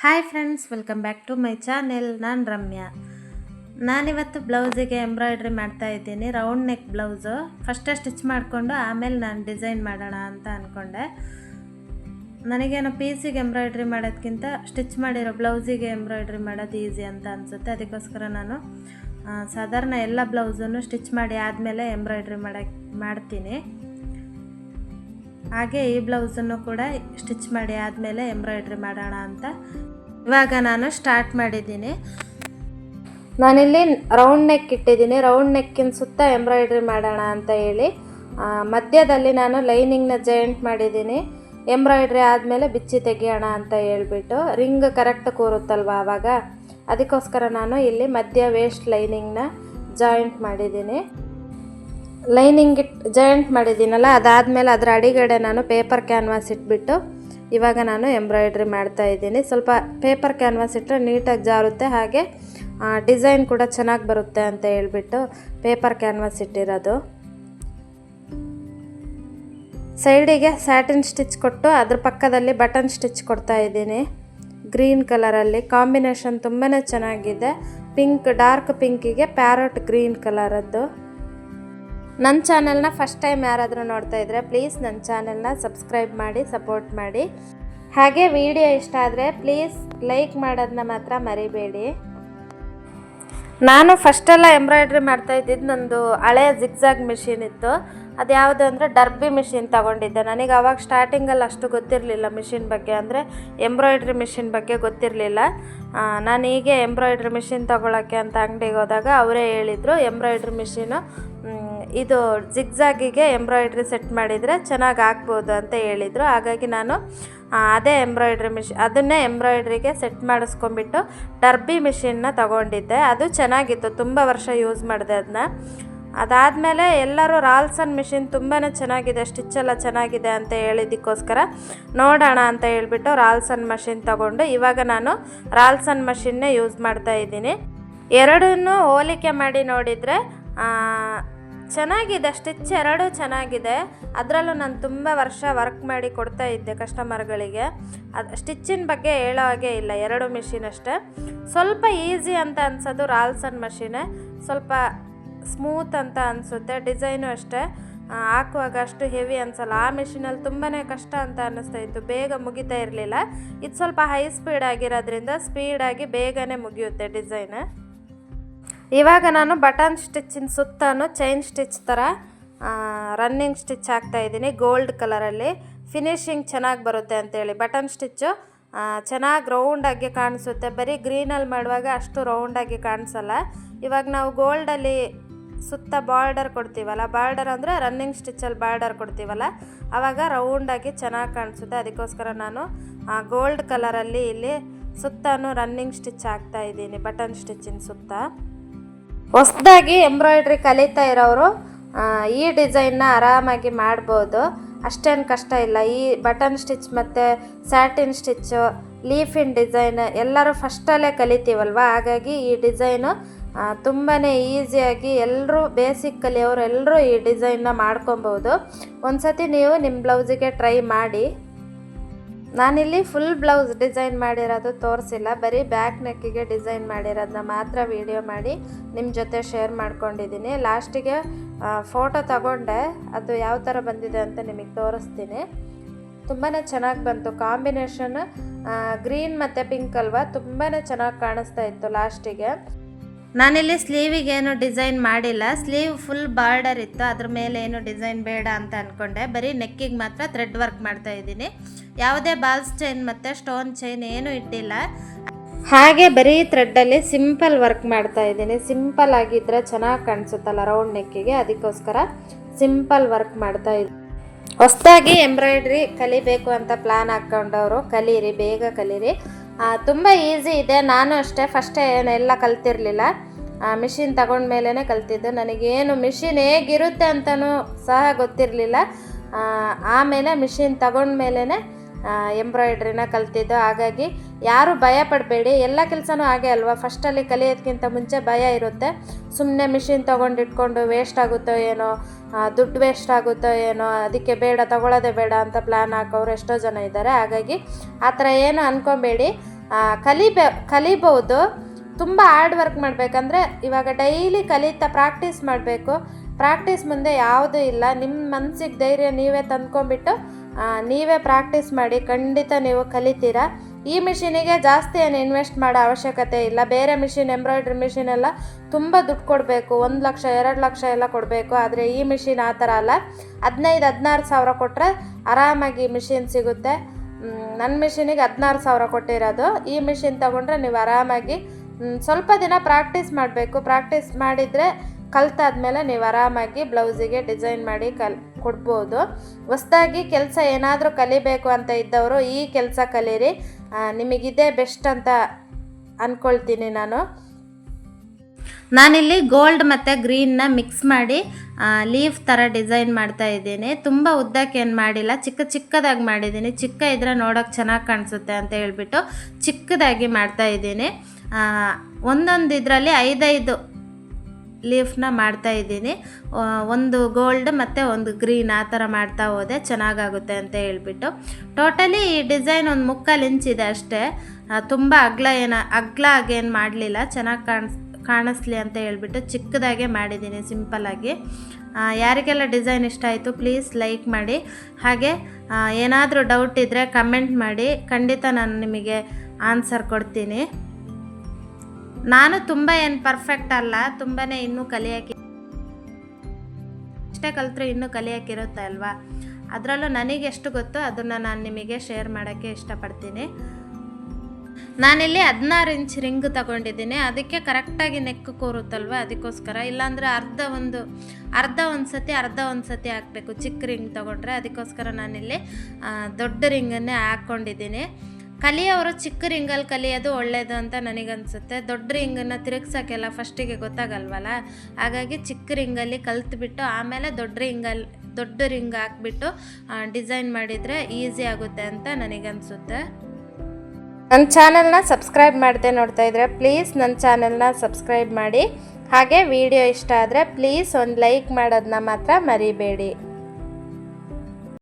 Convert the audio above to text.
Hi friends welcome back to my channel ನಾನು ರಮ್ಯಾ. ನಾನಿವತ್ತು ಬ್ಲೌಸಿಗೆ ಎಂಬ್ರಾಯ್ಡ್ರಿ ಮಾಡ್ತಾ ಇದ್ದೀನಿ ರೌಂಡ್ ನೆಕ್ ಬ್ಲೌಸು. ಫಸ್ಟೇ ಸ್ಟಿಚ್ ಮಾಡಿಕೊಂಡು ಆಮೇಲೆ ನಾನು ಡಿಸೈನ್ ಮಾಡೋಣ ಅಂತ ಅಂದ್ಕೊಂಡೆ ನನಗೇನೋ ಪೀಸಿಗೆ ಎಂಬ್ರಾಯ್ಡ್ರಿ ಮಾಡೋದಕ್ಕಿಂತ ಸ್ಟಿಚ್ ಮಾಡಿರೋ ಬ್ಲೌಸಿಗೆ ಎಂಬ್ರಾಯ್ಡ್ರಿ ಮಾಡೋದು ಈಸಿ ಅಂತ ಅನಿಸುತ್ತೆ. ಅದಕ್ಕೋಸ್ಕರ ನಾನು ಸಾಧಾರಣ ಎಲ್ಲ ಬ್ಲೌಸನ್ನು ಸ್ಟಿಚ್ ಮಾಡಿ ಆದಮೇಲೆ ಎಂಬ್ರಾಯ್ಡ್ರಿ ಮಾಡೋಕ್ಕೆ ಮಾಡ್ತೀನಿ. ಹಾಗೆ ಈ ಬ್ಲೌಸನ್ನು ಕೂಡ ಸ್ಟಿಚ್ ಮಾಡಿ ಆದಮೇಲೆ ಎಂಬ್ರಾಯ್ಡ್ರಿ ಮಾಡೋಣ ಅಂತ ಇವಾಗ ನಾನು ಸ್ಟಾರ್ಟ್ ಮಾಡಿದ್ದೀನಿ. ನಾನಿಲ್ಲಿ ರೌಂಡ್ ನೆಕ್ ಇಟ್ಟಿದ್ದೀನಿ. ರೌಂಡ್ ನೆಕ್ಕಿನ ಸುತ್ತ ಎಂಬ್ರಾಯ್ಡ್ರಿ ಮಾಡೋಣ ಅಂತ ಹೇಳಿ. ಮಧ್ಯದಲ್ಲಿ ನಾನು ಲೈನಿಂಗ್ನ ಜಾಯಿಂಟ್ ಮಾಡಿದ್ದೀನಿ. ಎಂಬ್ರಾಯ್ಡ್ರಿ ಆದಮೇಲೆ ಬಿಚ್ಚಿ ತೆಗಿಯೋಣ ಅಂತ ಹೇಳ್ಬಿಟ್ಟು ರಿಂಗ್ ಕರೆಕ್ಟ್ ಕೂರುತ್ತಲ್ವ ಆವಾಗ ಅದಕ್ಕೋಸ್ಕರ ನಾನು ಇಲ್ಲಿ ಮಧ್ಯ ವೇಸ್ಟ್ ಲೈನಿಂಗ್ನ ಜಾಯಿಂಟ್ ಮಾಡಿದ್ದೀನಿ. ಲೈನಿಂಗ್ ಇಟ್ ಜಾಯಿಂಟ್ ಮಾಡಿದ್ದೀನಲ್ಲ, ಅದಾದಮೇಲೆ ಅದರ ಅಡಿಗಡೆ ನಾನು ಪೇಪರ್ ಕ್ಯಾನ್ವಾಸ್ ಇಟ್ಬಿಟ್ಟು ಇವಾಗ ನಾನು ಎಂಬ್ರಾಯ್ಡ್ರಿ ಮಾಡ್ತಾ ಇದ್ದೀನಿ. ಸ್ವಲ್ಪ ಪೇಪರ್ ಕ್ಯಾನ್ವಾಸ್ ಇಟ್ಟರೆ ನೀಟಾಗಿ ಜಾರುತ್ತೆ, ಹಾಗೆ ಡಿಸೈನ್ ಕೂಡ ಚೆನ್ನಾಗಿ ಬರುತ್ತೆ ಅಂತ ಹೇಳ್ಬಿಟ್ಟು ಪೇಪರ್ ಕ್ಯಾನ್ವಾಸ್ ಇಟ್ಟಿರೋದು. ಸೈಡಿಗೆ ಸ್ಯಾಟಿನ್ ಸ್ಟಿಚ್ ಕೊಟ್ಟು ಅದ್ರ ಪಕ್ಕದಲ್ಲಿ ಬಟನ್ ಸ್ಟಿಚ್ ಕೊಡ್ತಾ ಇದ್ದೀನಿ. ಗ್ರೀನ್ ಕಲರಲ್ಲಿ ಕಾಂಬಿನೇಷನ್ ತುಂಬಾ ಚೆನ್ನಾಗಿದೆ. ಪಿಂಕ್ ಡಾರ್ಕ್ ಪಿಂಕಿಗೆ ಪ್ಯಾರಟ್ ಗ್ರೀನ್ ಕಲರದ್ದು ನನ್ನ ಚಾನೆಲ್ನ ಫಸ್ಟ್ ಟೈಮ್ ಯಾರಾದರೂ ನೋಡ್ತಾ ಇದ್ದರೆ ಪ್ಲೀಸ್ ನನ್ನ ಚಾನೆಲ್ನ ಸಬ್ಸ್ಕ್ರೈಬ್ ಮಾಡಿ, ಸಪೋರ್ಟ್ ಮಾಡಿ. ಹಾಗೆ ವಿಡಿಯೋ ಇಷ್ಟ ಆದರೆ ಪ್ಲೀಸ್ ಲೈಕ್ ಮಾಡೋದನ್ನ ಮಾತ್ರ ಮರಿಬೇಡಿ. ನಾನು ಫಸ್ಟೆಲ್ಲ ಎಂಬ್ರಾಯ್ಡ್ರಿ ಮಾಡ್ತಾ ಇದ್ದಿದ್ದು ನಂದು ಹಳೆಯ ಜಿಗ್ಜಾಗ್ ಮಿಷಿನ್ ಇತ್ತು. ಅದು ಯಾವುದು ಅಂದರೆ ಡರ್ಬಿ ಮಿಷಿನ್ ತಗೊಂಡಿದ್ದೆ. ನನಗೆ ಅವಾಗ ಸ್ಟಾರ್ಟಿಂಗಲ್ಲಿ ಅಷ್ಟು ಗೊತ್ತಿರಲಿಲ್ಲ ಮಿಷಿನ್ ಬಗ್ಗೆ ಅಂದರೆ ಎಂಬ್ರಾಯ್ಡ್ರಿ ಮಿಷಿನ್ ಬಗ್ಗೆ ಗೊತ್ತಿರಲಿಲ್ಲ. ನಾನು ಹೀಗೆ ಎಂಬ್ರಾಯ್ಡ್ರಿ ಮಿಷಿನ್ ತೊಗೊಳಕ್ಕೆ ಅಂತ ಅಂಗಡಿಗೆ ಹೋದಾಗ ಅವರೇ ಹೇಳಿದರು, ಎಂಬ್ರಾಯ್ಡ್ರಿ ಮಿಷಿನು ಇದು ಜಿಗ್ಜಾಗಿಗೆ ಎಂಬ್ರಾಯ್ಡ್ರಿ ಸೆಟ್ ಮಾಡಿದರೆ ಚೆನ್ನಾಗಿ ಆಗ್ಬೋದು ಅಂತ ಹೇಳಿದರು. ಹಾಗಾಗಿ ನಾನು ಅದೇ ಎಂಬ್ರಾಯ್ಡ್ರಿ ಮಿಷಿ, ಅದನ್ನೇ ಎಂಬ್ರಾಯ್ಡ್ರಿಗೆ ಸೆಟ್ ಮಾಡಿಸ್ಕೊಂಬಿಟ್ಟು ಡರ್ಬಿ ಮಿಷಿನ್ನ ತಗೊಂಡಿದ್ದೆ. ಅದು ಚೆನ್ನಾಗಿತ್ತು, ತುಂಬ ವರ್ಷ ಯೂಸ್ ಮಾಡಿದೆ ಅದನ್ನ ಅದಾದಮೇಲೆ ಎಲ್ಲರೂ ರಾಲ್ಸನ್ ಮಿಷಿನ್ ತುಂಬಾ ಚೆನ್ನಾಗಿದೆ, ಸ್ಟಿಚ್ ಎಲ್ಲ ಚೆನ್ನಾಗಿದೆ ಅಂತ ಹೇಳಿದ್ದಕ್ಕೋಸ್ಕರ ನೋಡೋಣ ಅಂತ ಹೇಳ್ಬಿಟ್ಟು ರಾಲ್ಸನ್ ಮಷಿನ್ ತಗೊಂಡು ಇವಾಗ ನಾನು ರಾಲ್ಸನ್ ಮಷಿನ್ನೇ ಯೂಸ್ ಮಾಡ್ತಾ ಇದ್ದೀನಿ. ಎರಡನ್ನೂ ಹೋಲಿಕೆ ಮಾಡಿ ನೋಡಿದರೆ ಚೆನ್ನಾಗಿದೆ ಸ್ಟಿಚ್ ಎರಡೂ ಚೆನ್ನಾಗಿದೆ. ಅದರಲ್ಲೂ ನಾನು ತುಂಬ ವರ್ಷ ವರ್ಕ್ ಮಾಡಿ ಕೊಡ್ತಾ ಇದ್ದೆ ಕಸ್ಟಮರ್ಗಳಿಗೆ ಅದು ಸ್ಟಿಚ್ಚಿನ ಬಗ್ಗೆ ಹೇಳೋ ಹಾಗೆ ಇಲ್ಲ, ಎರಡು ಮಿಷಿನ್ ಅಷ್ಟೇ. ಸ್ವಲ್ಪ ಈಸಿ ಅಂತ ಅನ್ಸೋದು ರಾಲ್ಸನ್ ಮಷಿನೇ ಸ್ವಲ್ಪ ಸ್ಮೂತ್ ಅಂತ ಅನಿಸುತ್ತೆ ಡಿಸೈನು ಅಷ್ಟೇ. ಹಾಕುವಾಗ ಅಷ್ಟು ಹೆವಿ ಅನ್ಸಲ್ಲ. ಆ ಮಿಷಿನಲ್ಲಿ ತುಂಬಾ ಕಷ್ಟ ಅಂತ ಅನ್ನಿಸ್ತಾ ಇತ್ತು. ಬೇಗ ಮುಗಿತಾ ಇರಲಿಲ್ಲ. ಇದು ಸ್ವಲ್ಪ ಹೈ ಸ್ಪೀಡ್ ಆಗಿರೋದ್ರಿಂದ ಸ್ಪೀಡಾಗಿ ಬೇಗನೆ ಮುಗಿಯುತ್ತೆ ಡಿಸೈನ್ ಇವಾಗ ನಾನು ಬಟನ್ ಸ್ಟಿಚ್ಚಿನ ಸುತ್ತಾನು ಚೈನ್ ಸ್ಟಿಚ್ ಥರ ರನ್ನಿಂಗ್ ಸ್ಟಿಚ್ ಹಾಕ್ತಾ ಇದ್ದೀನಿ ಗೋಲ್ಡ್ ಕಲರಲ್ಲಿ ಫಿನಿಶಿಂಗ್ ಚೆನ್ನಾಗಿ ಬರುತ್ತೆ ಅಂತೇಳಿ. ಬಟನ್ ಸ್ಟಿಚ್ಚು ಚೆನ್ನಾಗಿ ರೌಂಡಾಗಿ ಕಾಣಿಸುತ್ತೆ. ಬರೀ ಗ್ರೀನಲ್ಲಿ ಮಾಡುವಾಗ ಅಷ್ಟು ರೌಂಡಾಗಿ ಕಾಣಿಸಲ್ಲ. ಇವಾಗ ನಾವು ಗೋಲ್ಡಲ್ಲಿ ಸುತ್ತ ಬಾರ್ಡರ್ ಕೊಡ್ತೀವಲ್ಲ ಬಾರ್ಡರ್ ಅಂದರೆ ರನ್ನಿಂಗ್ ಸ್ಟಿಚ್ಚಲ್ಲಿ ಬಾರ್ಡರ್ ಕೊಡ್ತೀವಲ್ಲ ಆವಾಗ ರೌಂಡಾಗಿ ಚೆನ್ನಾಗಿ ಕಾಣಿಸುತ್ತೆ. ಅದಕ್ಕೋಸ್ಕರ ನಾನು ಗೋಲ್ಡ್ ಕಲರಲ್ಲಿ ಇಲ್ಲಿ ಸುತ್ತನೂ ರನ್ನಿಂಗ್ ಸ್ಟಿಚ್ ಹಾಕ್ತಾ ಇದ್ದೀನಿ, ಬಟನ್ ಸ್ಟಿಚ್ಚಿನ ಸುತ್ತ. ಹೊಸದಾಗಿ ಎಂಬ್ರಾಯ್ಡ್ರಿ ಕಲಿತಾ ಇರೋರು ಈ ಡಿಸೈನ್ನ ಆರಾಮಾಗಿ ಮಾಡ್ಬೋದು. ಅಷ್ಟೇನು ಕಷ್ಟ ಇಲ್ಲ. ಈ ಬಟನ್ ಸ್ಟಿಚ್ ಮತ್ತು ಸ್ಯಾಟಿನ್ ಸ್ಟಿಚ್ಚು, ಲೀಫಿನ್ ಡಿಸೈನ್ ಎಲ್ಲರೂ ಫಸ್ಟಲ್ಲೇ ಕಲಿತೀವಲ್ವ? ಹಾಗಾಗಿ ಈ ಡಿಸೈನು ತುಂಬಾ ಈಸಿಯಾಗಿ ಎಲ್ಲರೂ ಬೇಸಿಕ್ ಕಲಿಯೋರು ಎಲ್ಲರೂ ಈ ಡಿಸೈನ್ನ ಮಾಡ್ಕೊಬೋದು. ಒಂದು ಸತಿ ನೀವು ನಿಮ್ಮ ಬ್ಲೌಸಿಗೆ ಟ್ರೈ ಮಾಡಿ. ನಾನಿಲ್ಲಿ ಫುಲ್ ಬ್ಲೌಸ್ ಡಿಸೈನ್ ಮಾಡಿರೋದು ತೋರಿಸಿಲ್ಲ. ಬರೀ ಬ್ಯಾಕ್ ನೆಕ್ಕಿಗೆ ಡಿಸೈನ್ ಮಾಡಿರೋದನ್ನ ಮಾತ್ರ ವಿಡಿಯೋ ಮಾಡಿ ನಿಮ್ಮ ಜೊತೆ ಶೇರ್ ಮಾಡ್ಕೊಂಡಿದ್ದೀನಿ ಲಾಸ್ಟಿಗೆ ಫೋಟೋ ತಗೊಂಡೆ. ಅದು ಯಾವ ಥರ ಬಂದಿದೆ ಅಂತ ನಿಮಗೆ ತೋರಿಸ್ತೀನಿ. ತುಂಬಾ ಚೆನ್ನಾಗಿ ಬಂತು. ಕಾಂಬಿನೇಷನ್ ಗ್ರೀನ್ ಮತ್ತು ಪಿಂಕ್ ಅಲ್ವಾ? ತುಂಬಾ ಚೆನ್ನಾಗಿ ಕಾಣಿಸ್ತಾ ಇತ್ತು ಲಾಸ್ಟಿಗೆ ನಾನಿಲ್ಲಿ ಸ್ಲೀವಿಗೆ ಏನು ಡಿಸೈನ್ ಮಾಡಿಲ್ಲ. ಸ್ಲೀವ್ ಫುಲ್ ಬಾರ್ಡರ್ ಇತ್ತು, ಅದ್ರ ಮೇಲೆ ಏನು ಡಿಸೈನ್ ಬೇಡ ಅಂತ ಅಂದ್ಕೊಂಡೆ ಬರೀ ನೆಕ್ಕಿಗೆ ಮಾತ್ರ ಥ್ರೆಡ್ ವರ್ಕ್ ಮಾಡ್ತಾ ಇದ್ದೀನಿ. ಯಾವುದೇ ಬಾಲ್ಸ್ ಚೈನ್ ಮತ್ತು ಸ್ಟೋನ್ ಚೈನ್ ಏನೂ ಇಟ್ಟಿಲ್ಲ. ಹಾಗೆ ಬರೀ ಥ್ರೆಡ್ಡಲ್ಲಿ ಸಿಂಪಲ್ ವರ್ಕ್ ಮಾಡ್ತಾ ಇದ್ದೀನಿ. ಸಿಂಪಲ್ ಆಗಿದ್ದರೆ ಚೆನ್ನಾಗಿ ಕಾಣಿಸುತ್ತಲ್ಲ ರೌಂಡ್ ನೆಕ್ಕಿಗೆ, ಅದಕ್ಕೋಸ್ಕರ ಸಿಂಪಲ್ ವರ್ಕ್ ಮಾಡ್ತಾ ಇದ್ದೀನಿ ಹೊಸದಾಗಿ ಎಂಬ್ರಾಯ್ಡ್ರಿ ಕಲಿಬೇಕು ಅಂತ ಪ್ಲ್ಯಾನ್ ಹಾಕ್ಕೊಂಡವರು. ಕಲೀರಿ, ಬೇಗ ಕಲೀರಿ. ತುಂಬ ಈಸಿ ಇದೆ. ನಾನು ಅಷ್ಟೇ ಫಸ್ಟೇ ಏನೆಲ್ಲ ಕಲ್ತಿರಲಿಲ್ಲ. ಮಿಷಿನ್ ತಗೊಂಡ್ಮೇಲೇ ಕಲ್ತಿದ್ದು. ನನಗೇನು ಮಿಷಿನ್ ಹೇಗಿರುತ್ತೆ ಅಂತಲೂ ಸಹ ಗೊತ್ತಿರಲಿಲ್ಲ. ಆಮೇಲೆ ಮಿಷಿನ್ ತಗೊಂಡ್ಮೇಲೇ ಎಂಬ್ರಾಯ್ಡ್ರಿನ ಕಲ್ತಿದ್ದು. ಹಾಗಾಗಿ ಯಾರು ಭಯ ಪಡಬೇಡಿ. ಎಲ್ಲ ಕೆಲಸನೂ ಹಾಗೆ ಅಲ್ವಾ? ಫಸ್ಟಲ್ಲಿ ಕಲಿಯೋದಕ್ಕಿಂತ ಮುಂಚೆ ಭಯ ಇರುತ್ತೆ. ಸುಮ್ಮನೆ ಮಿಷಿನ್ ತೊಗೊಂಡು ಇಟ್ಕೊಂಡು ವೇಸ್ಟ್ ಆಗುತ್ತೋ ಏನೋ ದುಡ್ಡು ವೇಸ್ಟ್ ಆಗುತ್ತೋ ಏನೋ, ಅದಕ್ಕೆ ಬೇಡ, ತೊಗೊಳ್ಳೋದೇ ಬೇಡ ಅಂತ ಪ್ಲ್ಯಾನ್ ಹಾಕೋರು ಎಷ್ಟೋ ಜನ ಇದ್ದಾರೆ. ಹಾಗಾಗಿ ಆ ಥರ ಏನು ಅಂದ್ಕೊಬೇಡಿ ಕಲಿಬೇ, ಕಲಿಬೋದು. ತುಂಬ ಹಾರ್ಡ್ ವರ್ಕ್ ಮಾಡಬೇಕಂದ್ರೆ ಇವಾಗ ಡೈಲಿ ಕಲಿತಾ ಪ್ರಾಕ್ಟೀಸ್ ಮಾಡಬೇಕು. ಪ್ರಾಕ್ಟೀಸ್ ಮುಂದೆ ಯಾವುದೂ ಇಲ್ಲ. ನಿಮ್ಮ ಮನಸ್ಸಿಗೆ ಧೈರ್ಯ ನೀವೇ ತಂದ್ಕೊಂಬಿಟ್ಟು ನೀವೇ ಪ್ರಾಕ್ಟೀಸ್ ಮಾಡಿ ಖಂಡಿತ ನೀವು ಕಲಿತೀರಾ. ಈ ಮಿಷಿನಿಗೆ ಜಾಸ್ತಿ ಏನು ಇನ್ವೆಸ್ಟ್ ಮಾಡೋ ಅವಶ್ಯಕತೆ ಇಲ್ಲ. ಬೇರೆ ಮಿಷಿನ್ ಎಂಬ್ರಾಯ್ಡ್ರಿ ಮಿಷಿನ್ ಎಲ್ಲ ತುಂಬ ದುಡ್ಡು ಕೊಡಬೇಕು. ಒಂದು ಲಕ್ಷ, ಎರಡು ಲಕ್ಷ ಎಲ್ಲ ಕೊಡಬೇಕು. ಆದರೆ ಈ ಮಿಷಿನ್ ಆ ಥರ ಅಲ್ಲ. ಹದಿನೈದು, ಹದಿನಾರು ಸಾವಿರ ಕೊಟ್ಟರೆ ಆರಾಮಾಗಿ ಮಿಷಿನ್ ಸಿಗುತ್ತೆ. ನನ್ನ ಮಿಷಿನಿಗೆ ಹದಿನಾರು ಸಾವಿರ ಕೊಟ್ಟಿರೋದು. ಈ ಮಿಷಿನ್ ತೊಗೊಂಡ್ರೆ ನೀವು ಆರಾಮಾಗಿ ಸ್ವಲ್ಪ ದಿನ ಪ್ರಾಕ್ಟೀಸ್ ಮಾಡಬೇಕು. ಪ್ರಾಕ್ಟೀಸ್ ಮಾಡಿದರೆ ಕಲ್ತಾದ್ಮೇಲೆ ನೀವು ಆರಾಮಾಗಿ ಬ್ಲೌಸಿಗೆ ಡಿಸೈನ್ ಮಾಡಿ ಕಲ್ ಕೊಡ್ಬೋದು. ಹೊಸ್ದಾಗಿ ಕೆಲಸ ಏನಾದರೂ ಕಲಿಬೇಕು ಅಂತ ಇದ್ದವರು ಈ ಕೆಲಸ ಕಲೀರಿ. ನಿಮಗಿದೆ ಬೆಸ್ಟ್ ಅಂತ ಅಂದ್ಕೊಳ್ತೀನಿ ನಾನು. ನಾನಿಲ್ಲಿ ಗೋಲ್ಡ್ ಮತ್ತು ಗ್ರೀನ್ನ ಮಿಕ್ಸ್ ಮಾಡಿ ಲೀಫ್ ಥರ ಡಿಸೈನ್ ಮಾಡ್ತಾ ಇದ್ದೀನಿ. ತುಂಬ ಉದ್ದಕ್ಕೆ ಏನು ಮಾಡಿಲ್ಲ, ಚಿಕ್ಕ ಚಿಕ್ಕದಾಗಿ ಮಾಡಿದ್ದೀನಿ. ಚಿಕ್ಕ ಇದ್ರೆ ನೋಡೋಕೆ ಚೆನ್ನಾಗಿ ಕಾಣಿಸುತ್ತೆ ಅಂತ ಹೇಳ್ಬಿಟ್ಟು ಚಿಕ್ಕದಾಗಿ ಮಾಡ್ತಾ ಇದ್ದೀನಿ. ಒಂದೊಂದು ಇದರಲ್ಲಿ ಐದೈದು ಲೀಫ್ನ ಮಾಡ್ತಾ ಇದ್ದೀನಿ. ಒಂದು ಗೋಲ್ಡ್ ಮತ್ತು ಒಂದು ಗ್ರೀನ್ ಆ ಥರ ಮಾಡ್ತಾ ಹೋದೆ. ಚೆನ್ನಾಗಾಗುತ್ತೆ ಅಂತ ಹೇಳ್ಬಿಟ್ಟು. ಟೋಟಲಿ ಈ ಡಿಸೈನ್ ಒಂದು ಮುಕ್ಕಾಲು ಇಂಚಿದೆ ಅಷ್ಟೇ. ತುಂಬ ಅಗ್ಲ ಏನು, ಅಗ್ಲ ಆಗೇನು ಮಾಡಲಿಲ್ಲ. ಚೆನ್ನಾಗಿ ಕಾಣಿಸ್ ಕಾಣಿಸ್ಲಿ ಅಂತ ಹೇಳ್ಬಿಟ್ಟು ಚಿಕ್ಕದಾಗೆ ಮಾಡಿದ್ದೀನಿ ಸಿಂಪಲ್ಲಾಗಿ ಯಾರಿಗೆಲ್ಲ ಡಿಸೈನ್ ಇಷ್ಟ ಆಯಿತು ಪ್ಲೀಸ್ ಲೈಕ್ ಮಾಡಿ. ಹಾಗೆ ಏನಾದರೂ ಡೌಟ್ ಇದ್ದರೆ ಕಮೆಂಟ್ ಮಾಡಿ. ಖಂಡಿತ ನಾನು ನಿಮಗೆ ಆನ್ಸರ್ ಕೊಡ್ತೀನಿ. ನಾನು ತುಂಬ ಏನು ಪರ್ಫೆಕ್ಟ್ ಅಲ್ಲ ತುಂಬಾ ಇನ್ನೂ ಕಲಿಯೋಕ್ಕೆ ಎಷ್ಟೇ ಕಲಿತ್ರೂ ಇನ್ನೂ ಕಲಿಯೋಕ್ಕಿರುತ್ತೆ ಅಲ್ವಾ? ಅದರಲ್ಲೂ ನನಗೆ ಎಷ್ಟು ಗೊತ್ತೋ ಅದನ್ನು ನಾನು ನಿಮಗೆ ಶೇರ್ ಮಾಡೋಕ್ಕೆ ಇಷ್ಟಪಡ್ತೀನಿ. ನಾನಿಲ್ಲಿ ಹದಿನಾರು ಇಂಚ್ ರಿಂಗ್ ತಗೊಂಡಿದ್ದೀನಿ. ಅದಕ್ಕೆ ಕರೆಕ್ಟಾಗಿ ನೆಕ್ ಕೂರುತ್ತಲ್ವ? ಅದಕ್ಕೋಸ್ಕರ. ಇಲ್ಲಾಂದರೆ ಅರ್ಧ ಒಂದು ಅರ್ಧ ಒಂದು ಸತಿ ಅರ್ಧ ಒಂದು ಸತಿ ಹಾಕಬೇಕು. ಚಿಕ್ಕ ರಿಂಗ್ ತೊಗೊಂಡ್ರೆ ಅದಕ್ಕೋಸ್ಕರ ನಾನಿಲ್ಲಿ ದೊಡ್ಡ ರಿಂಗನ್ನೇ ಹಾಕ್ಕೊಂಡಿದ್ದೀನಿ. ಕಲಿಯೋರು ಚಿಕ್ಕ ರಿಂಗಲ್ಲಿ ಕಲಿಯೋದು ಒಳ್ಳೆಯದು ಅಂತ ನನಗನ್ಸುತ್ತೆ. ದೊಡ್ಡ ರಿಂಗನ್ನು ತಿರುಗ್ಸೋಕ್ಕೆಲ್ಲ ಫಸ್ಟಿಗೆ ಗೊತ್ತಾಗಲ್ವಲ್ಲ? ಹಾಗಾಗಿ ಚಿಕ್ಕ ರಿಂಗಲ್ಲಿ ಕಲ್ತ್ಬಿಟ್ಟು, ಆಮೇಲೆ ದೊಡ್ಡ ರಿಂಗಲ್ಲಿ ದೊಡ್ಡ ರಿಂಗ್ ಹಾಕ್ಬಿಟ್ಟು ಡಿಸೈನ್ ಮಾಡಿದರೆ ಈಸಿ ಆಗುತ್ತೆ ಅಂತ ನನಗನ್ಸುತ್ತೆ. ನನ್ನ ಚಾನಲ್ನ ಸಬ್ಸ್ಕ್ರೈಬ್ ಮಾಡದೆ ನೋಡ್ತಾ ಇದ್ರೆ ಪ್ಲೀಸ್ ನನ್ನ ಚಾನಲ್ನ ಸಬ್ಸ್ಕ್ರೈಬ್ ಮಾಡಿ. ಹಾಗೆ ವಿಡಿಯೋ ಇಷ್ಟ ಆದರೆ ಪ್ಲೀಸ್ ಒಂದು ಲೈಕ್ ಮಾಡೋದನ್ನ ಮಾತ್ರ ಮರಿಬೇಡಿ.